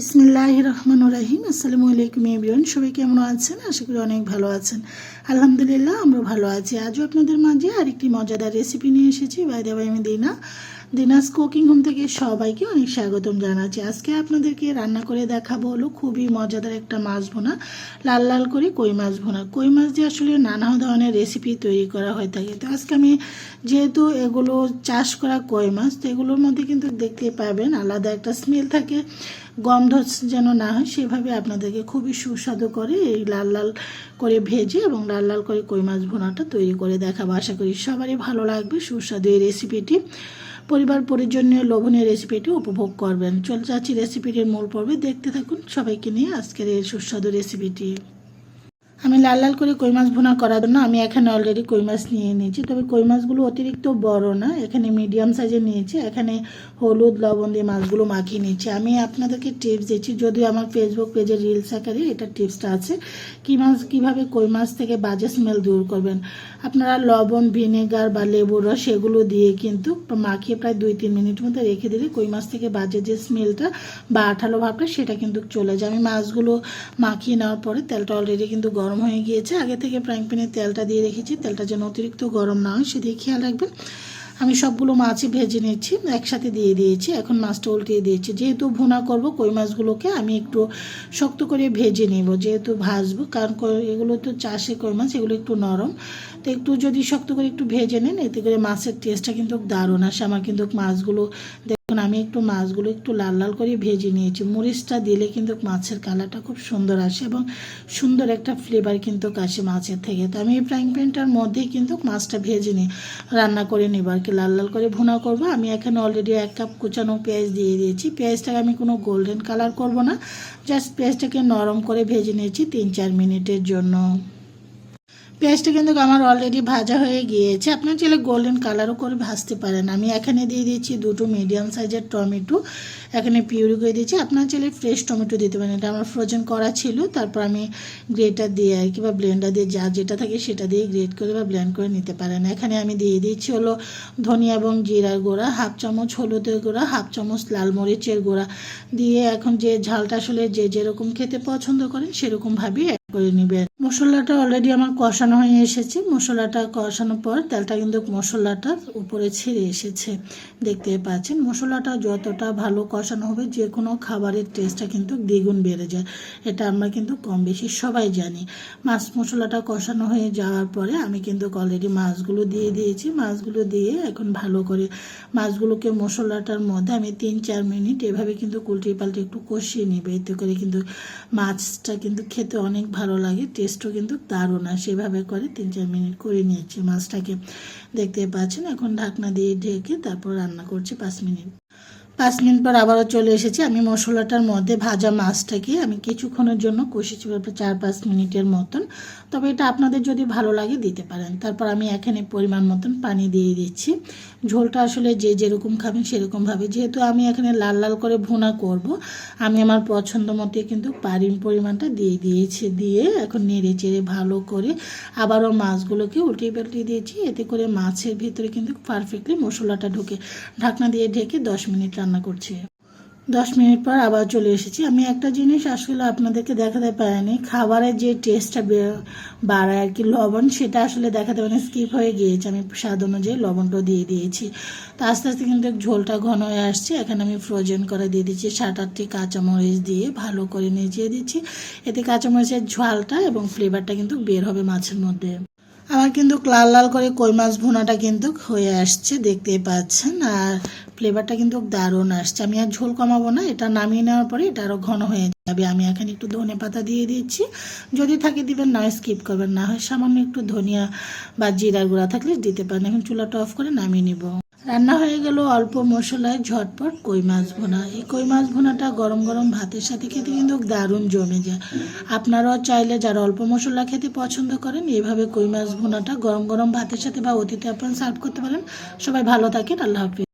বিসমিল্লাহ রহমান রাহিম। আসসালামু আলাইকুম এভরিওয়ান, সবাই কেমন আছেন? আশা করি অনেক ভালো আছেন। আলহামদুলিল্লাহ, আমরা ভালো আছি। আজও আপনাদের মাঝে আরেকটি মজাদার রেসিপি নিয়ে এসেছি। বাইদে বাই আমি দিনা। দিনাস কুকিং হোম থেকে সবাইকে অনেক স্বাগতম জানাচ্ছি। আজকে আপনাদেরকে রান্না করে দেখাবো হলো খুবই মজাদার একটা মাছ ভোনা, লাল লাল করে কই মাছ ভোনা। কই মাছ দিয়ে আসলে নানা ধরনের রেসিপি তৈরি করা হয়ে থাকে। তো আজকে আমি যেহেতু এগুলো চাষ করা কই মাছ, তো এগুলোর মধ্যে কিন্তু দেখতে পাবেন আলাদা একটা স্মেল থাকে। গন্ধ যেন না হয়, সেভাবে আপনাদেরকে খুবই সুস্বাদু করে এই লাল লাল করে ভেজে এবং লাল লাল করে কই মাছ ভোনাটা তৈরি করে দেখাবো। আশা করি সবারই ভালো লাগবে, সুস্বাদু এই রেসিপিটি পরিবার পরিজনীয় লোভনীয় রেসিপিটি উপভোগ করবেন। চলে যাচ্ছি রেসিপিটির মূল পর্বে। দেখতে থাকুন সবাইকে নিয়ে আজকের এই সুস্বাদু রেসিপিটি আমি লাল লাল করে কই মাছ ভুনা করার জন্য আমি এখানে অলরেডি কই মাছ নিয়ে নিয়েছি তবে কই মাছগুলো অতিরিক্ত বড় না, এখানে মিডিয়াম সাইজে নিয়েছি, এখানে হলুদ, লবণ দিয়ে মাছগুলো মাখিয়ে নিয়েছি। আমি আপনাদেরকে টিপস দিচ্ছি, যদিও আমার ফেসবুক পেজে রিলস আকারে এটা টিপসটা আছে, কী মাছ, কীভাবে কই মাছ থেকে বাজে স্মেল দূর করবেন। আপনারা লবণ ভিনেগার বা লেবুর রস সেগুলো দিয়ে কিন্তু মাখিয়ে প্রায় দুই তিন মিনিট মতো রেখে দিলে কই মাছ থেকে বাজে যে স্মেলটা বা আঠালো ভাবটা সেটা কিন্তু চলে যায়। আমি মাছগুলো মাখিয়ে নেওয়ার পরে তেলটা অলরেডি কিন্তু গরম হয়ে গিয়েছে, আগে থেকে ফ্রাইং প্যানে তেলটা দিয়ে রেখেছি, তেলটা যেন অতিরিক্ত গরম না হয় সেদিকে খেয়াল রাখবেন। আমি সবগুলো মাছই ভেজে নিচ্ছি একসাথে দিয়ে দিয়েছি, এখন মাছটা উল্টিয়ে দিয়েছি। যেহেতু ভুনা করব, কই মাছগুলোকে আমি একটু শক্ত করে ভেজে নেব, যেহেতু ভাজবো, কারণ এগুলো তো চাষে কই মাছ, এগুলো একটু নরম। তো একটু যদি শক্ত করে একটু ভেজে নেন, এতে করে মাছের টেস্টটা কিন্তু দারুণ আসে, আমার কিন্তু মাছগুলো দেখুন আমি একটু মাছগুলো একটু লাল লাল করে ভেজে নিয়েছি। মরিচটা দিলে কিন্তু মাছের কালারটা খুব সুন্দর আসে এবং সুন্দর একটা ফ্লেভার কিন্তু আসে মাছের থেকে। তো আমি এই ফ্রাইং প্যানটার মধ্যেই কিন্তু মাছটা ভেজে নিই, রান্না করে নেব আর কি। লাল লাল করে ভুনা করব। আমি এখানে অলরেডি এক কাপ কুচানো পেঁয়াজ দিয়ে দিয়েছি। পেঁয়াজটাকে আমি কোনো গোল্ডেন কালার করব না জাস্ট পেঁয়াজটাকে নরম করে ভেজে নিয়েছি তিন চার মিনিটের জন্য। পেঁয়াজটা কিন্তু আমার অলরেডি ভাজা হয়ে গিয়েছে। আপনার চাইলে গোল্ডেন কালারও করে ভাজতে পারেন। আমি এখানে দিয়ে দিয়েছি দুটো মিডিয়াম সাইজের টমেটো। এখানে পিউরি করে দিয়েছি আপনার চাইলে ফ্রেশ টমেটো দিতে পারেন। এটা আমার ফ্রোজেন করা ছিল। তারপর আমি গ্রেটার দিয়ে আর কি বা ব্লেন্ডার দিয়ে যা যেটা থাকে সেটা দিয়ে গ্রেট করে বা ব্লেন্ড করে নিতে পারেন। এখানে আমি দিয়ে দিচ্ছি হলো ধনিয়া এবং জিরার গুঁড়া হাফ চামচ হলুদের গুঁড়া হাফ চামচ লাল মরিচের গুঁড়া। দিয়ে এখন যে ঝালটা আসলে যে যেরকম খেতে পছন্দ করেন সেরকমভাবেই করে নেবেন মশলাটা অলরেডি আমার কষানো হয়ে এসেছে। মশলাটা কষানোর পর তেলটা কিন্তু মশলাটার উপরে ছেড়ে এসেছে। দেখতে পাচ্ছেন, মশলাটা যতটা ভালো কষানো হবে, যে কোনো খাবারের টেস্টটা কিন্তু দ্বিগুণ বেড়ে যায়। এটা আমরা কিন্তু কম বেশি সবাই জানি। মাছ মশলাটা কষানো হয়ে যাওয়ার পরে আমি কিন্তু অলরেডি মাছগুলো দিয়ে দিয়েছি। মাছগুলো দিয়ে এখন ভালো করে মাছগুলোকে মশলাটার মধ্যে আমি তিন চার মিনিট এভাবে কিন্তু উল্টে পাল্টে একটু কষিয়ে নিবে। এতে করে কিন্তু মাছটা কিন্তু খেতে অনেক ভালো লাগে টেস্টও কিন্তু দারুণ। আর সেভাবে করে তিন চার মিনিট করে নিয়েছি মাছটাকে। দেখতে পাচ্ছেন, এখন ঢাকনা দিয়ে ঢেকে তারপর রান্না করছি পাঁচ মিনিট। পাঁচ মিনিট পর আবারও চলে এসেছি। আমি মশলাটার মধ্যে ভাজা মাছটাকে আমি কিছুক্ষণের জন্য কষেছি চার পাঁচ মিনিটের মতন। তবে এটা আপনাদের যদি ভালো লাগে দিতে পারেন। তারপর আমি এখানে পরিমাণ মতন পানি দিয়ে দিচ্ছি। ঝোলটা আসলে যে যেরকম খাবেন সেরকমভাবে। যেহেতু আমি এখানে লাল লাল করে ভুনা করব, আমি আমার পছন্দ মতো কিন্তু পারিম পরিমাণটা দিয়ে দিয়েছি। দিয়ে এখন নেড়ে চেড়ে ভালো করে আবারও মাছগুলোকে উল্টিয়ে পাল্টিয়ে দিয়েছি। এতে করে মাছের ভিতরে কিন্তু পারফেক্টলি মশলাটা ঢুকে। ঢাকনা দিয়ে ঢেকে দশ মিনিট রান্না করছি। দশ মিনিট পর আবার চলে এসেছি। আমি একটা জিনিস আসলে আপনাদেরকে দেখাতে পারিনি। খাবারের যে টেস্টটা বাড়ায় আর কি লবণ, সেটা আসলে দেখাতে পারিনি স্কিপ হয়ে গিয়েছে। আমি স্বাদ অনুযায়ী লবণটা দিয়ে দিয়েছি। তো আস্তে আস্তে কিন্তু ঝোলটা ঘন হয়ে আসছে। এখানে আমি ফ্রোজেন করে দিয়ে দিচ্ছি সাত আটটি কাঁচামরিচ দিয়ে ভালো করে নেচিয়ে দিচ্ছি। এতে কাঁচামরিচের ঝালটা এবং ফ্লেভারটা কিন্তু বের হবে মাছের মধ্যে। আমার কিন্তু লাল লাল করে কই মাছ ভুনাটা কিন্তু হয়ে আসছে, দেখতেই পাচ্ছেন। আর ফ্লেভারটা কিন্তু দারুণ আসছে। আমি আর ঝোল কমাবো না, এটা নামিয়ে নেওয়ার পরে এটা আরও ঘন হয়ে যাবে। আমি এখানে একটু ধনে পাতা দিয়ে দিচ্ছি। যদি থাকে দিবেন, না স্কিপ করবেন। না হয় সামান্য একটু ধনিয়া বা জিরার গুঁড়া থাকলে দিতে পারেন। এখন চুলাটা অফ করে নামিয়ে নিব। রান্না হয়ে গেল অল্প মশলায় ঝটপট কই মাছ ভোনা। এই কই মাছ ভোনাটা গরম গরম ভাতের সাথে খেতে কিন্তু দারুণ জমে যায়। আপনারাও চাইলে যারা অল্প মশলা খেতে পছন্দ করেন এইভাবে কই মাছ ভোনাটা গরম গরম ভাতের সাথে বা অতিথি আপনারা সার্ভ করতে পারেন। সবাই ভালো থাকেন, আল্লাহ হাফিজ।